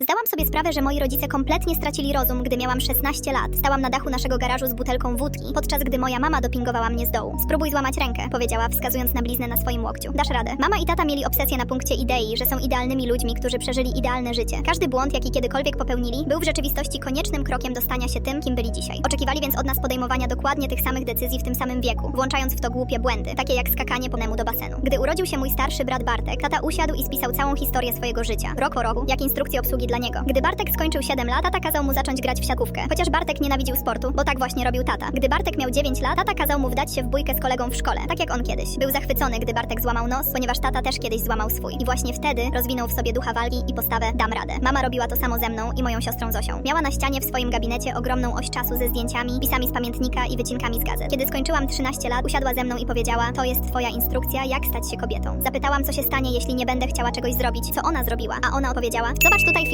Zdałam sobie sprawę, że moi rodzice kompletnie stracili rozum, gdy miałam 16 lat. Stałam na dachu naszego garażu z butelką wódki, podczas gdy moja mama dopingowała mnie z dołu. Spróbuj złamać rękę, powiedziała, wskazując na bliznę na swoim łokciu. Dasz radę. Mama i tata mieli obsesję na punkcie idei, że są idealnymi ludźmi, którzy przeżyli idealne życie. Każdy błąd, jaki kiedykolwiek popełnili, był w rzeczywistości koniecznym krokiem do stania się tym, kim byli dzisiaj. Oczekiwali więc od nas podejmowania dokładnie tych samych decyzji w tym samym wieku, włączając w to głupie błędy, takie jak skakanie po nemu do basenu. Gdy urodził się mój starszy brat Bartek, tata usiadł i spisał całą historię swojego życia, rok po roku, jak instrukcję obsługi dla niego. Gdy Bartek skończył 7 lat, tata kazał mu zacząć grać w siatkówkę. Chociaż Bartek nienawidził sportu, bo tak właśnie robił tata. Gdy Bartek miał 9 lat, tata kazał mu wdać się w bójkę z kolegą w szkole, tak jak on kiedyś. Był zachwycony, gdy Bartek złamał nos, ponieważ tata też kiedyś złamał swój. I właśnie wtedy rozwinął w sobie ducha walki i postawę dam radę. Mama robiła to samo ze mną i moją siostrą Zosią. Miała na ścianie w swoim gabinecie ogromną oś czasu ze zdjęciami, pisami z pamiętnika i wycinkami z gazet. Kiedy skończyłam 13 lat, usiadła ze mną i powiedziała: To jest twoja instrukcja, jak stać się kobietą. Zapytałam, co się stanie, jeśli nie będę chciała czegoś zrobić, co ona zrobiła, a ona odpowiedziała: Zobacz tutaj film